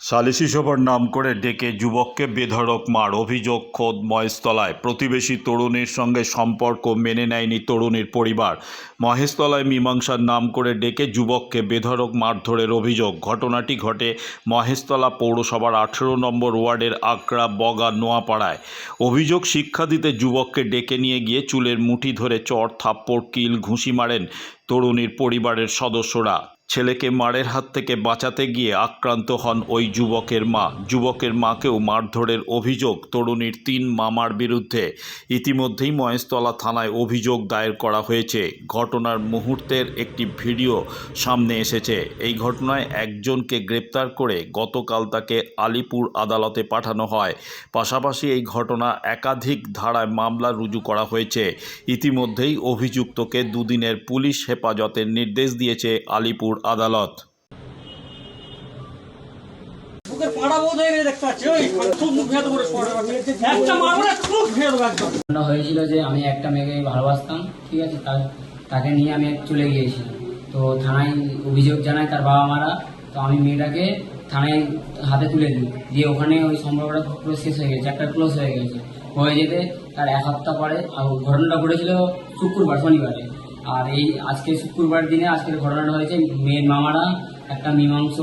সালিসি সভার নাম করে ডেকে যুবককে বেধড়ক মার অভিযোগ খোদ মহেশতলায়। প্রতিবেশী তরুণীর সঙ্গে সম্পর্ক মেনে নেয়নি তরুণীর পরিবার। মহেশতলায় মীমাংসার নাম করে ডেকে যুবককে বেধড়ক মারধরের অভিযোগ। ঘটনাটি ঘটে মহেশতলা পৌরসভার আঠেরো নম্বর ওয়ার্ডের আকরা বগা নোয়াপাড়ায়। অভিযোগ শিক্ষা দিতে যুবককে ডেকে নিয়ে গিয়ে চুলের মুঠি ধরে চর, থাপ্পড়, কিল, ঘুষি মারেন তরুণীর পরিবারের সদস্যরা। ছেলেকে মারের হাত থেকে বাঁচাতে গিয়ে আক্রান্ত হন ওই যুবকের মা। যুবকের মাকেও মারধরের অভিযোগ তরুণীর তিন মামার বিরুদ্ধে। ইতিমধ্যেই মহেশতলা থানায় অভিযোগ দায়ের করা হয়েছে। ঘটনার মুহূর্তের একটি ভিডিও সামনে এসেছে। এই ঘটনায় একজনকে গ্রেপ্তার করে গতকাল তাকে আলিপুর আদালতে পাঠানো হয়। পাশাপাশি এই ঘটনা একাধিক ধারায় মামলা রুজু করা হয়েছে। ইতিমধ্যেই অভিযুক্তকে দুদিনের পুলিশ হেফাজতের নির্দেশ দিয়েছে আলিপুর আদালত। বুকের পাড়া বোধ হয়ে গেছে দেখতে পাচ্ছি। ওই খুব মুখ ভেদ করে পড়ে একটা মারবো না খুব ভেদ একদম। ঘটনা হয়েছিল যে আমি একটা মেয়েকে ভালোবাসতাম ঠিক আছে? তার তাকে নিয়ে আমি চলে গিয়েছিলাম তো থানায় অভিযোগ জানায় তার বাবা মারা তো আমি মেয়েটাকে থানায় হাতে তুলে দিই। দিয়ে ওখানে ওই সম্পর্কটা পুরো শেষ হয়ে গেছে একটা ক্লোজ হয়ে গেছে। হয়ে যেতে তার এক সপ্তাহ পরে আর ঘটনাটা ঘটেছিল শুক্রবার শনিবারে। আর এই আজকে শুক্রবার দিনে আজকের ঘটনাটা হয়েছে, মেয়ের মামারা একটা মীমাংস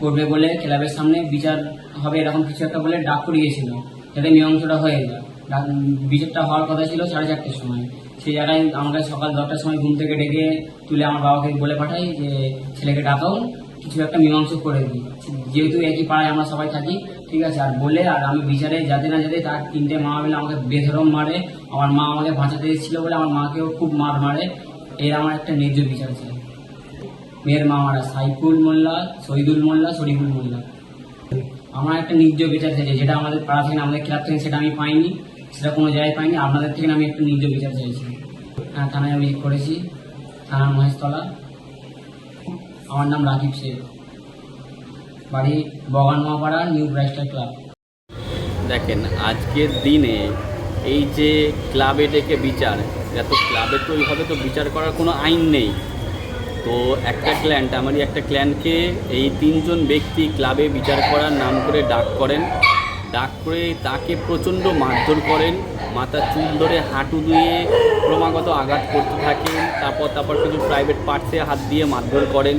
করবে বলে ক্লাবের সামনে বিচার হবে এরকম কিছু একটা বলে ডাক করিয়েছিল, যাতে মীমাংসটা হয়ে যায়। বিচারটা হওয়ার কথা ছিল সাড়ে চারটের সময়। সেই জায়গায় আমাকে সকাল দশটার সময় ঘুম থেকে ডেকে তুলে আমার বাবাকে বলে পাঠাই যে, ছেলেকে ডাকাও কিছু একটা মীমাংস করে দিই। যেহেতু একই পাড়ায় আমরা সবাই থাকি, ঠিক আছে? আর বলে আর আমি বিচারে যাতে না যেতে তার তিনটে মা মিলে আমাকে বেধরম মারে, আমার মা আমাকে বাঁচাতে এসেছিল বলে আমার মাকেও খুব মার মারে। এর আমার একটা ন্যায্য বিচার চাই মেয়ের মামারা সাইফুল মোল্লা, শহীদুল মোল্লা, শরীফুল মোল্লা। আমার একটা নির্জ বিচার চাইছে যেটা আমাদের পাড়া থেকে, আমাদের ক্লাব থেকে সেটা আমি পাইনি, সেটা কোনো জায়গায় পাইনি। আপনাদের থেকে আমি একটু নির্জ বিচার চাইছি। হ্যাঁ থানায় আমি করেছি থানা মহেশতলা। আমার নাম রাকিব শেখ বাড়ি বগানোয়াপাড়া নিউ ব্রাইস্টার ক্লাব। দেখেন, আজকের দিনে এই যে ক্লাবে ডেকে বিচার, এত ক্লাবে তো ওইভাবে তো বিচার করার কোনো আইন নেই। তো একটা ক্ল্যান্ট আমারই একটা ক্ল্যান্টকে এই তিনজন ব্যক্তি ক্লাবে বিচার করার নাম করে ডাক করেন। ডাক করে তাকে প্রচণ্ড মারধর করেন, মাথা চুল ধরে হাঁটু দিয়ে ক্রমাগত আঘাত করতে থাকেন, তারপর তারপর কিছু প্রাইভেট পার্টসে হাত দিয়ে মারধর করেন।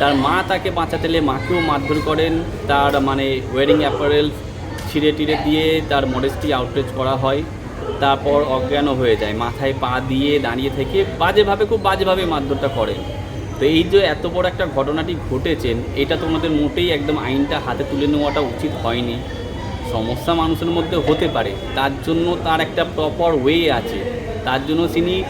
তার মা তাকে বাঁচাতে এলে মাকেও মারধর করেন। তার মানে ওয়েডিং অ্যাপারেল ছিঁড়ে টিড়ে দিয়ে তার মডেস্টি আউটরেজ করা হয়। তারপর অজ্ঞানও হয়ে যায়। মাথায় পা দিয়ে দাঁড়িয়ে থেকে বাজেভাবে, খুব বাজেভাবে মারধরটা করেন। তো এই যে এত বড় একটা ঘটনাটি ঘটেছেন, এটা তোমাদের মোটেই একদম আইনটা হাতে তুলে নেওয়াটা উচিত হয়নি। সমস্যা মানুষের মধ্যে হতে পারে। তার জন্য তার একটা প্রপার ওয়ে আছে। তার জন্য তিনি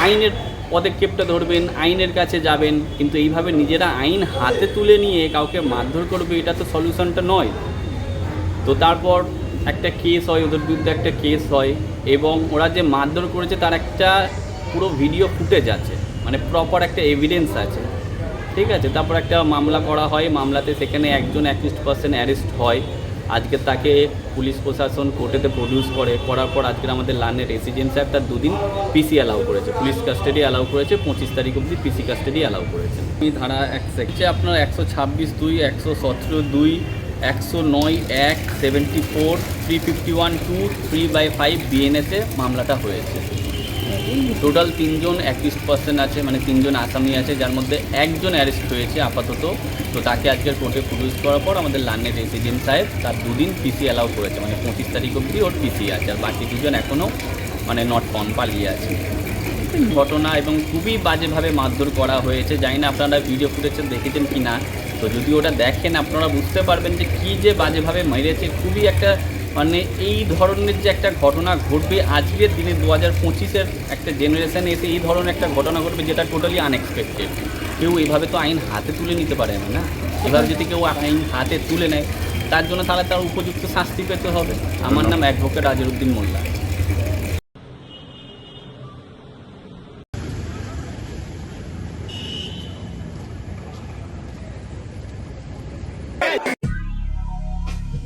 আইনের পদক্ষেপটা ধরবেন, আইনের কাছে যাবেন, কিন্তু এইভাবে নিজেরা আইন হাতে তুলে নিয়ে কাউকে মারধর করবে, এটা তো সলিউশনটা নয়। তো তারপর একটা কেস হয়, ওদের বিরুদ্ধে একটা কেস হয়, এবং ওরা যে মারধর করেছে তার একটা পুরো ভিডিও ফুটেজ আছে মানে প্রপার একটা এভিডেন্স আছে। ঠিক আছে? তারপর একটা মামলা করা হয়, মামলাতে সেখানে একজন অ্যাকিউস্ড পার্সন অ্যারেস্ট হয়। আজকে তাকে পুলিশ প্রশাসন কোর্টেতে প্রডিউস করে, করার পর আজকে আমাদের লানের রেসিডেন্ট সাহেব তার দুদিন পিসি অ্যালাউ করেছে। পুলিশ কাস্টাডি অ্যালাউ করেছে, পঁচিশ তারিখ অবধি পিসি কাস্টাডি অ্যালাউ করেছে। এই ধারা এক সেকশে আপনার একশো ছাব্বিশ দুই, একশো সতেরো দুই, একশো নয় এক seventy four three fifty one two three by five বিএনএসে মামলাটা হয়েছে। টোটাল তিনজন অ্যাকিউস্ড পার্সন আছে মানে তিনজন আসামি আছে, যার মধ্যে একজন অ্যারেস্ট হয়েছে আপাতত। তো তাকে আজকের কোর্টে প্রডিউস করার পর আমাদের লান্নের রেসিডেন্ট সাহেব তার দুদিন পিসি অ্যালাউ করেছে মানে পঁচিশ তারিখ অবধি ওর পিসি আছে, আর বাকি দুজন এখনও মানে নট ফন পালিয়ে আছে। ঘটনা এবং খুবই বাজেভাবে মারধর করা হয়েছে, জানি না আপনারা ভিডিও ফুটেজে দেখেছেন কি না তো যদি ওটা দেখেন, আপনারা বুঝতে পারবেন যে কী যে বাজেভাবে মেরেছে, খুবই একটা মানে এই ধরনের যে একটা ঘটনা ঘটবে আজকের দিনে দু হাজার পঁচিশের একটা জেনারেশনে এসে এই ধরনের একটা ঘটনা ঘটবে যেটা টোটালি আনএক্সপেক্টেড কেউ এভাবে তো আইন হাতে তুলে নিতে পারে না না? এভাবে যদি কেউ আইন হাতে তুলে নেয় তার জন্য তাহলে তার উপযুক্ত শাস্তি পেতে হবে। আমার নাম অ্যাডভোকেট আজরুদ্দিন মোল্লা।